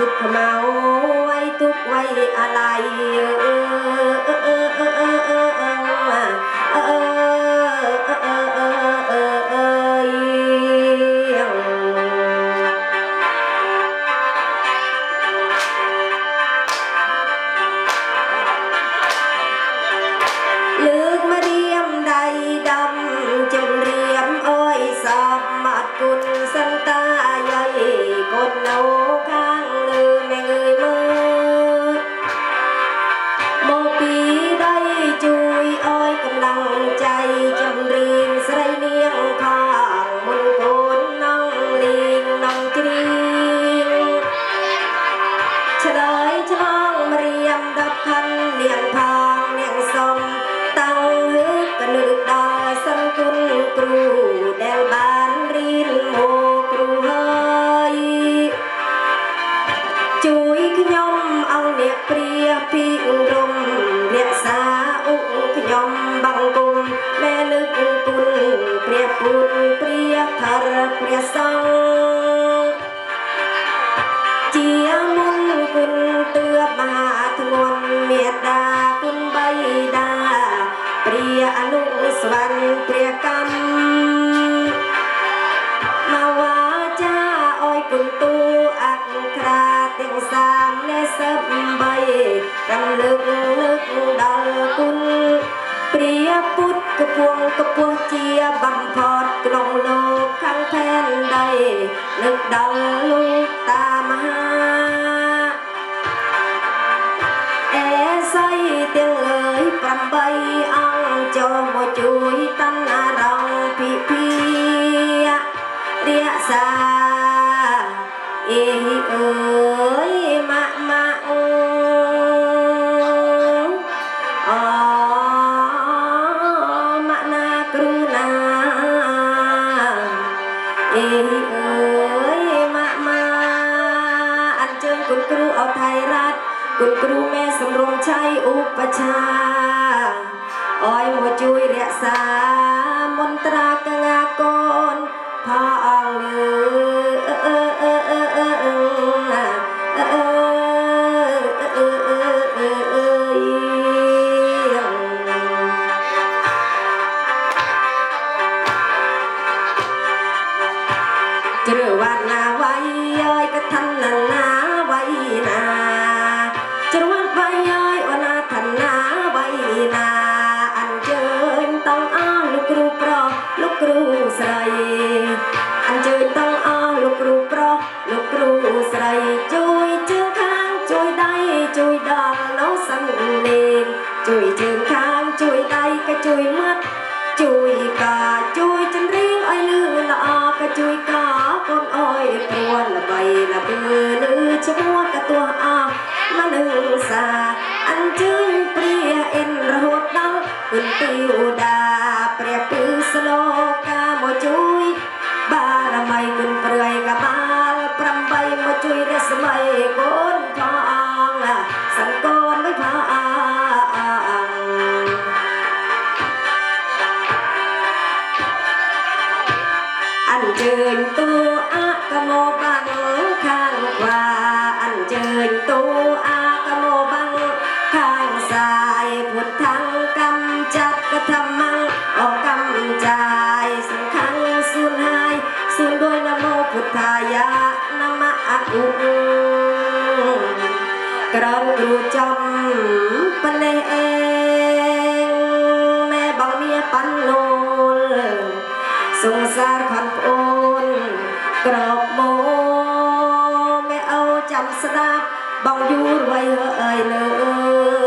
ชุดขมาไว้ทุกไว้อะไรเออเออเออเออเออเออเออเออ ជួយខ្ញុំឲ្យអ្នកព្រាពីរំរក្សាអុកខ្ញុំបង្គំលែលើកពុនព្រះពុទ្ធព្រះធរព្រះសង្ឃជាមុនគុណទឿបមហាធ្ងន់មេត្តាគុណបៃតាព្រះអនុស្វណ្ណព្រះកា ព្រះពុទ្ធកពងកពស់ជាបំផុតក្នុងលោកខាងផែនដីនឹកដល់លោកតាមហាអេសីទាំងលើយ8អង្គចូលមកជួយតណ្ណារងពិភិយរក្សាអេអឺ បច្ឆាអើយមកជួយរក្សាមន្ត្រាកងាកូនផលអើអើអើអើអើ nâng xa ăn chưng pria en rốt đau quân tiêu đà pria pư sơ lô ca mô chui bà ra mây quân prươi ca bà pram bay mô chui ra sơ mây cô ក្រំគ្រូចំប៉ុណ្ណេះឯងម៉ែបងមាប៉ាន់លូលសងសារខាត់ប្អូនក្របមកម៉ែអូចាំស្ដាប់បងយូរໄວអើយលើអឺអឺ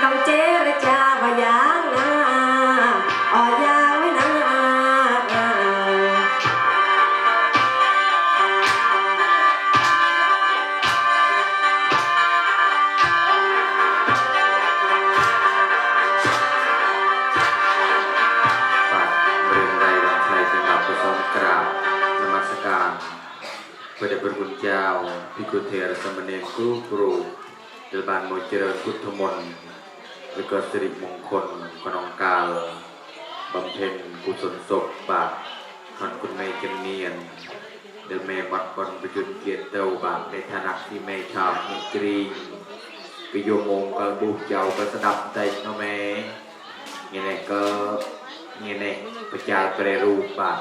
Cầu เกิดสิริมงคลขนองกาลบำเพ็ญกุศลศพบาทมันคุณไม่จำเนียน เดเมวัดบอนประจุนเกียรติเตาบาทในฐานักที่ไม่ชาวมิตรีปิโยมงกระบุกเจ้ากระสดับใจนเมแม่เนี่ยก็งี้เนี่ยประจายเปรรูปบาท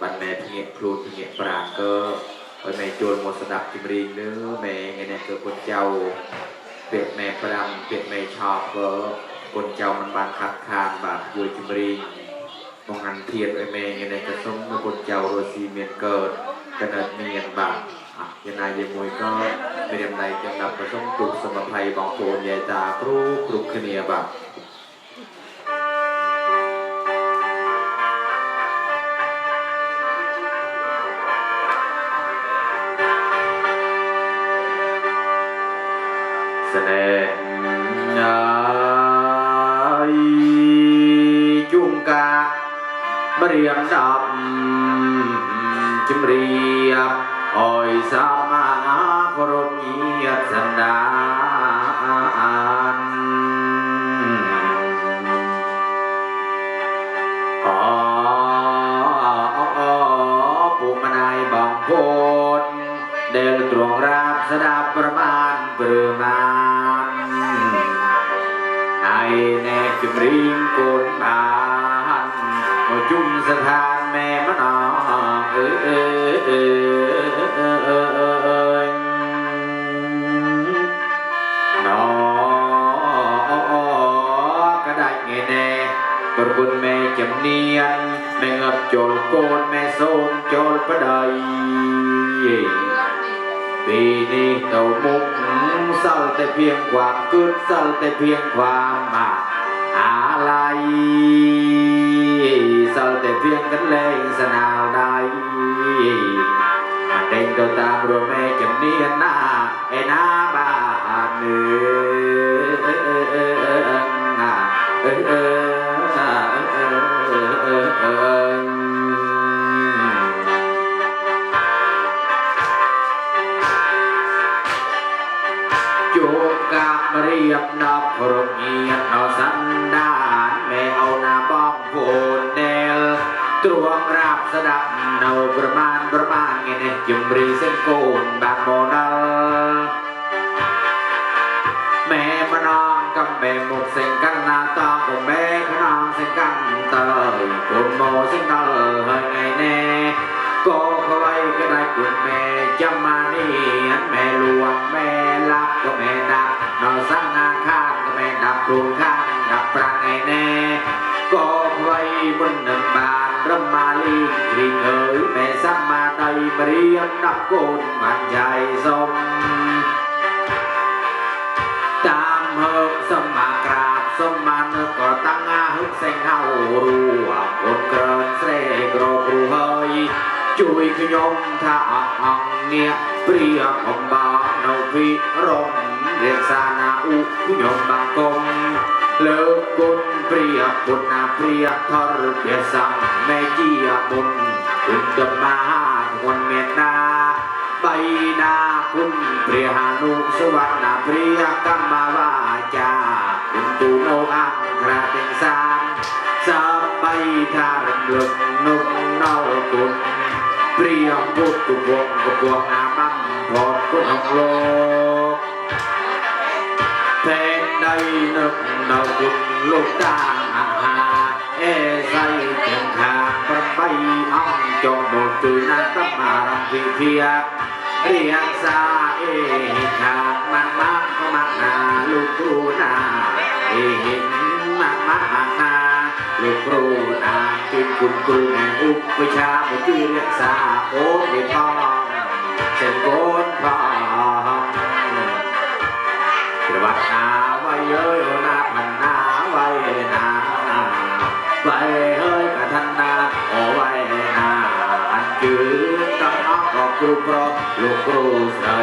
บันแม่ที่เงี้ยครูที่เงี้ยปราก็ไปแม่จวนหมดสดับจิมรีเนื้อแม่เงี้เงยกิคนเจ้า việc mẹ pram việc mẹ cho vợ con cháu mình bàn khát khang bà vui chim ri mong ăn thiệt với mẹ như này cả sống nó con cháu rồi xì miền cờ cả nợ miền bà à như này về mùi có về đêm này chẳng đập cả sống tụt sầm ภัยบางคนยายตาครูครุกเนียบ่า ยงดับจิมเรียบอ้อยสามากรณียสันดานอ๋อปูมนายบางคนเดินตรงรับสดับประมาณประมาณไอแนบจิมริง គុណមេជំនាញមេងប់ចូលកូនមេសូនចូលប្តីពីនេះទៅមុខសល់តែភៀងความគិតសល់តែភៀងความអាឡ័យសល់តែភៀងកន្លែងស្នាលដ Ating to tam ro me kem ni na e na ba ne na e e na e e e กะเรียบนอกพรเงียบนอสันดานไม่เอาหน้าบ้องโผนเดลตรวงรับ สดับเนาประมาณประมาณไงเนี่ยจุมรีเส้นโกนบางโมนัลแม่มานองกับแม่หมดเส้นกันนาตองกับแม่ขนองเส้นกันเตยคนโมเส้นนอเฮยไงแน่ก็เขาไว้ก็ได้คุณแม่จะมานี่แม่หลวงแม่รับก็แม่ดับนอนสังอาคารก็แม่ดับกรุงข้างดับปรางไงแน่ก็ไว้บนหนึ่งบาน รำมาลีกรีเอ๋ยแม่สัมมาไตเปรียนนักโกนมันใจสมตามเฮกสมากราบสมาเนก็ตั้งอาฮึกเซงเฮารัวคนเกินเสกรกรูเฮยจุยขยมท่าอังเนียเปรียบอมบาเนาวิรมเรียนสานาอุขยมบังกงเลิกกน പ്രിയ പൊന്ന പ്രിയ പ്രിയ സമയ മുൻ കുഞ്ചമ്മാ മുൻമെന്നാ ใบหน้าคุณเปรียหานุสวรรณเปรียกรรมวาจาคุณตูโนอังกระเตงสามสับใบทารำลึกนุกเนาคุณเปรียพุทธกุวงกุวงอาบังพอดคุณของโลกเทน đây nước đầu đình lục ta e say tiền hà con bay ong cho một từ na tâm mà làm gì thia. Riêng xa e hà, mang mang có mang hà lục ru na e mang mang hà lục ru na kim cung tu này úp với cha một chữ riêng xa cố để thong sen cố thong วัดนา เอ้ยโอนาพันนาไว้นาไว้เฮ้ยกระทันนาโอไว้นาอันจืดต้องออกก็ครูปรอกลูกครูใส่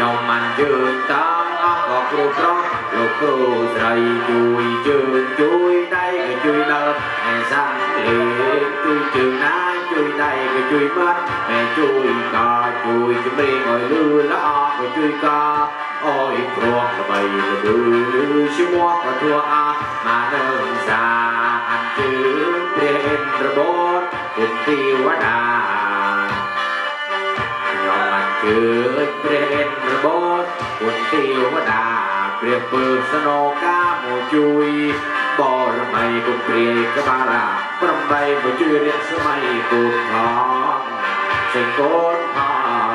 ยอมมันจืดต้องออกก็ครูปรอกลูกครูใส่จุยจืดจุยได้ก็จุยเลิกแม่สังเหลจุยจืดนะจุยได้ก็จุยมัดแม่จุยกาจุยจะไม่งอยลือละออกก็จุยกา អើយព្រោះល្បីល្បឺឈ្មោះក៏ទួអាមកនឹងសាអញ្ជើញព្រះឥន្ទ្របុត្រគុណទេវតាខ្ញុំអញ្ជើញព្រះឥន្ទ្របុត្រគុណទេវតាព្រះពើសនកាមកជួយបរមីគុំព្រាយក្បាល8មកជួយរៀនសម័យគុំថងសេចក្ដីផង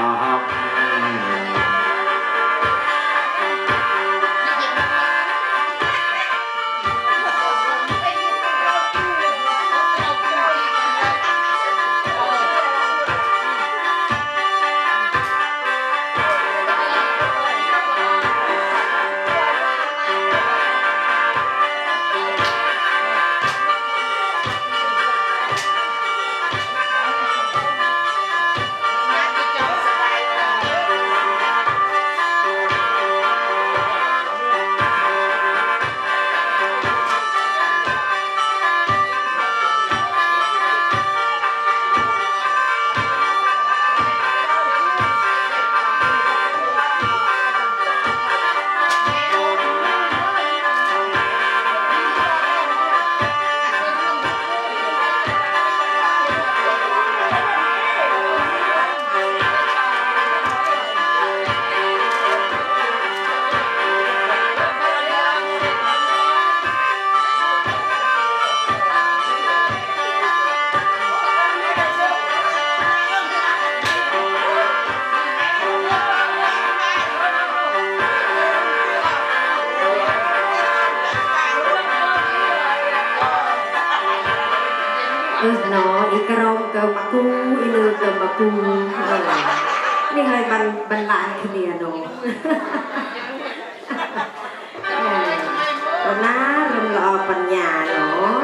นะเรื่องรอปัญญาเนาะ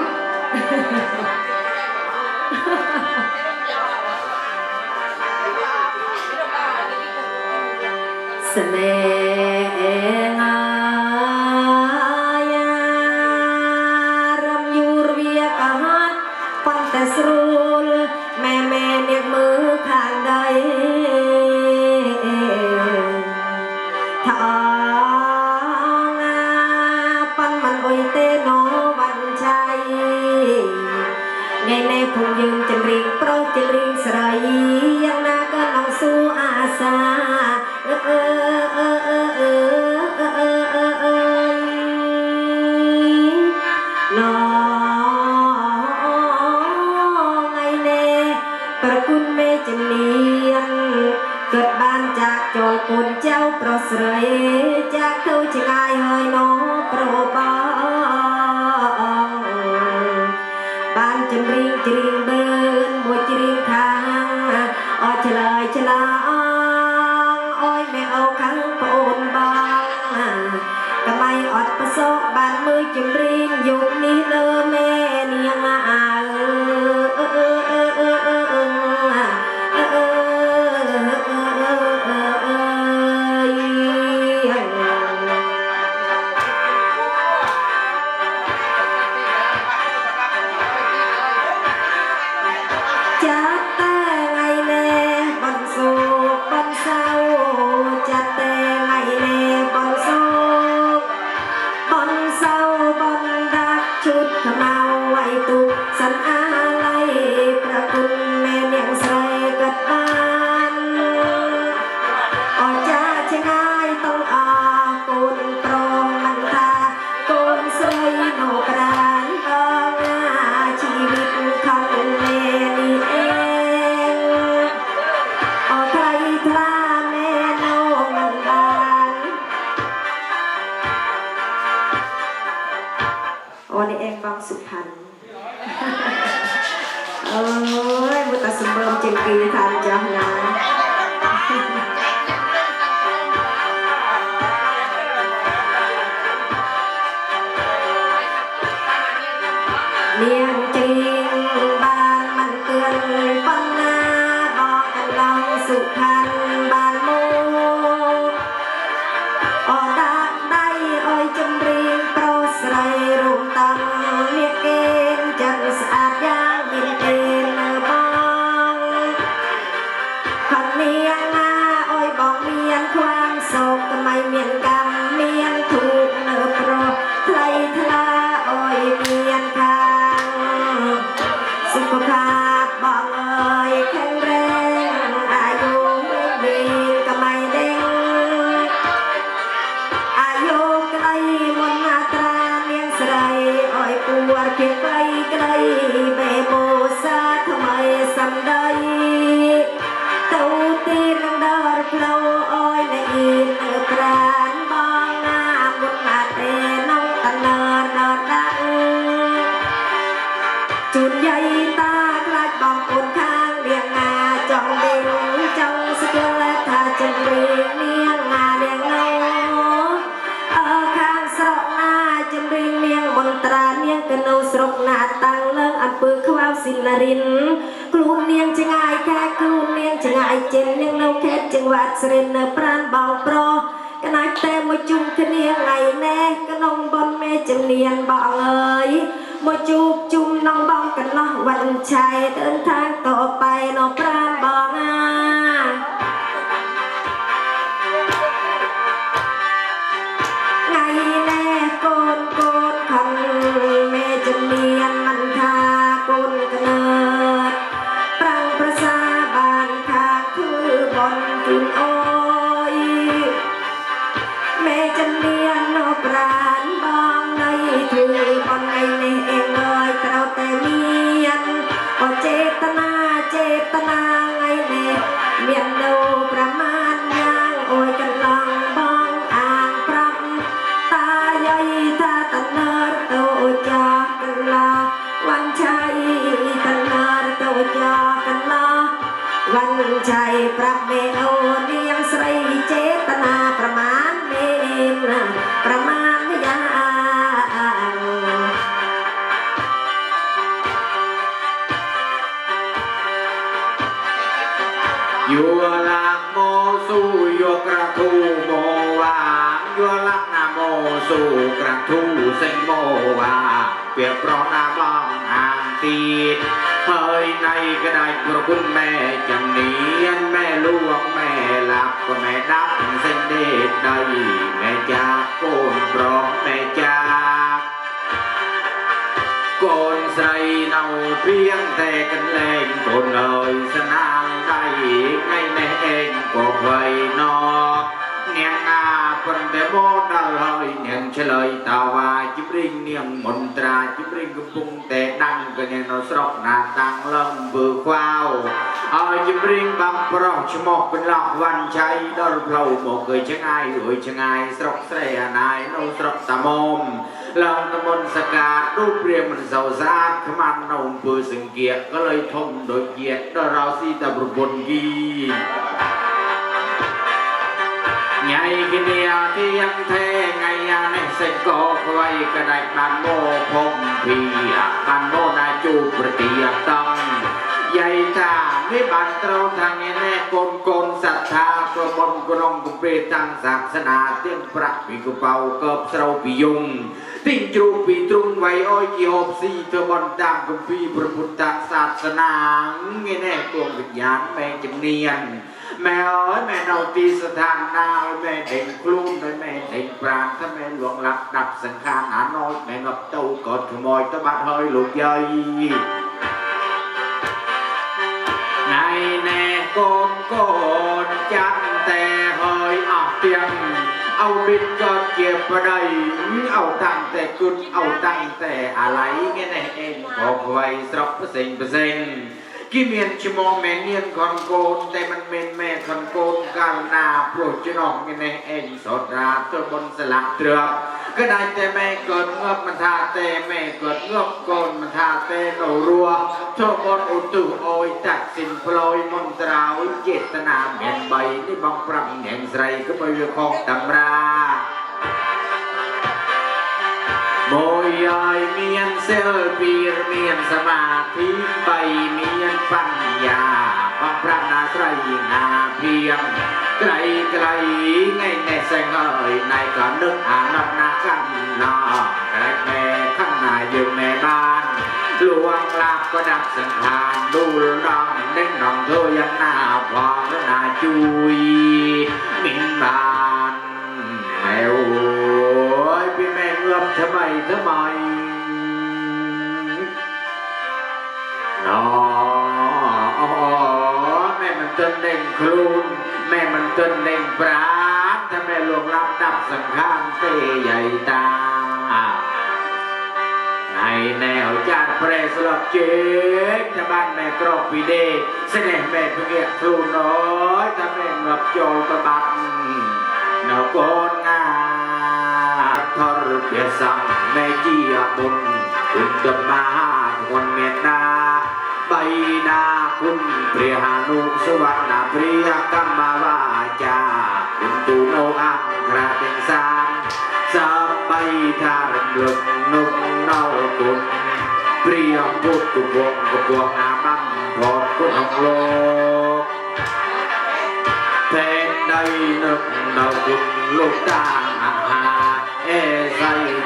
อนี่เองบางสุพรรณเอ้ยมุตตะสมเบิมจึงกีทานจ้านะ เจนเนียงเนาแค่จังหวัดสรินเนปรานเบาโปรกนายแต่มาจุ่มคะเนียงไงแน่กนองบนแม่จเนียนบอกเอ้ยมาจูบจุ่มน้องบองกันเนาะวันชัยเดินทางต่อไปเนาะปรา ជួយប៉ុណ្ណេះនេះអេងអើយត្រូវតែមានអចេតនាចេតនា สู้กระทู้เซ็งโมวาเปรียบเพราะนาบ้องอ่างตีเฮ้ยในก็ได้พระคุณแม่จำเนียนแม่ลวกแม่หลับก็แม่ดับเส้นเด็ดได้แม่จากโกนเพราะแม่จากโกนใส่เนาเพียงแต่กันแรงโกนเอ่ยสนางได้ไงแน่เองก็ไว้นอก នាងណាប៉ុន្តែបោដល់ហើយនាងឆ្លើយតាវ៉ាជិព្រេងនាងមន្ត្រាជិព្រេងកំពុងតែដាំងកញ្ញានៅស្រុកណាតាំងលើអំពើខ្វាវហើយជិព្រេងបំប្រុសឈ្មោះកន្លោះវណ្ណជ័យដល់ផ្លូវមកគឺចងាយរួយចងាយស្រុកស្រីអាណាយនៅស្រុកតាមុំឡើងតមុនសកាទូព្រាមិនសូវស្អាតខ្មាំនៅអំពើសង្គាក៏លើយធំដូចជាដល់រោស៊ីតាប្រពន្ធគី อมลองกาดรูปเรียมมันยาที่ยังแท้ไงยาในเสกก็ไว้กระไดบันโมพงพีบันโมนาจูปฏิยตังใหญ่ท่าไม่บันเตราทางแน่กนโกนศรัทธาประบนกรองกุเปรตังศาสนาเตียงพระวิกุเปาเกิบเสราปิยงติงจูปีตรุงไว้อ้อยกี่หอบสี่เธอบนตามกุมพีพระพุทธศาสนาเงแน่ตัววิญญาณแม่จำเนียน แม่เอ้ยแม่เนาตีสถานนาเอ้ยแม่เด่งคลุ้มแม่แม่เด่งปราณถ้าแม่หลวงหลับดับสังขารหาน้อยแม่งับเต้ากอดขโมยตะบัดเฮยลูกใหญ่ไงแน่โกนโกนจังแต่เฮยออกเตียงเอาบิดก็เก็บไปได้เอาตั้งแต่กุดเอาตั้งแต่อะไรเงี้ยแน่เองบอกไว้สรบเปอร์เซ็นต์เปอร์เซ็นต์ กี่เมียนชิมองแมเนียนคอนโกนแต่มันเมนแม่คอนโกนกันหน้าโปรดจะนอกเงี้ยแน่เองสดราตัวบนสลักเตือบก็ได้แต่แม่เกิดเงือบมันทาแต่แม่เกิดเงือบโกนมันทาแต่โนรัวโชคบนอุตุโอยตัดสินปลอยมนตราวิเจตนาเมียนใบนี่บังปรับแห่งไรก็ไปเรื่องของตำรา โมยอยเมียนเซลปีรเมียนสมาธิใบเมียนปัญญาบางพระนาไตรนาเพียงไกลไกลไงแน่แสงเอ่ยในก็นึกอานับนากันนอไกลแม่ข้างหน้าอยู่แม่บ้านหลวงลาบก็ดับสังขารดูร้องเด้งน้องเธอยังหน้าพอและหน้าจุยมินบานแมว ทำไมทำไมนอแม่มันเต้นเด้งครูนแม่มันเต้นเด้งปราดถ้าแม่ลวงรับดับสังขารเตใหญ่ตาในแนวจานเปรสลบเจ๊กจะบ้านแม่กรอกปีเดแสดงแม่เพื่อครูน้อยถ้าแม่เงับโจลตะบัดนโกน อรเปียสังแม่เจียบุญคุณจะมาคนเมตตาใบนาคุณเปรียหานุสวรรณเปรียกัมมาวาจาคุณตูโนอังคราเป็นสามสับใบทารำลึกนุกนอกุณเปรียพุทธวงกบวงอาบังพอดคุณของโลกแทนใดนึกดาวกุณลูกตาอาหาเอ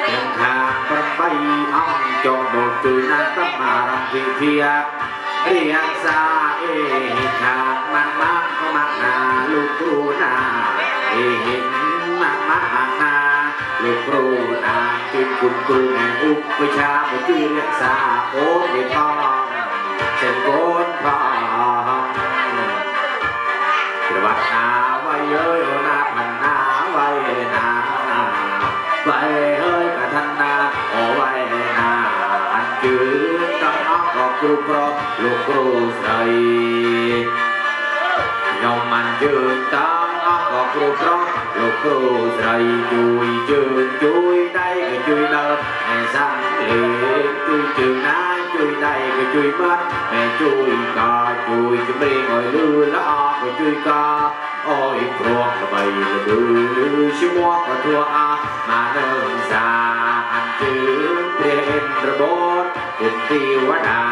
ใส่เตียงทางประใบอ่องจงโดดตุยนาตมารำพิเทียเรียกสาเอหิขาดมันมากก็มากนาลูกครู นาเอหินมากมากนาลูกครูนาจึงคุณครูแห่งอุปชาบุตรเรียกสาโอ้ยทองเช่นโกนพองกระวัดนาไว้เอ้ยโอนาพันนาไว้นาไว้เอ้ยกระทันนาโอไว้นาอันจืดต้องออกก็ ជើងព្រះឥន្ទ្របុត្រជាទេវតា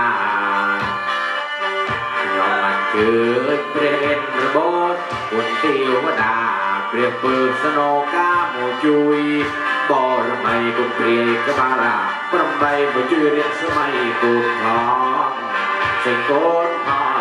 ខ្ញុំអញ្ជើញព្រះឥន្ទ្របុត្រគុណទេវតាព្រះពើសនោកាមកជួយបរមីគុំព្រាយក្បាល8មកជួយរៀនសម័យគុំផងសេចក្ដីផង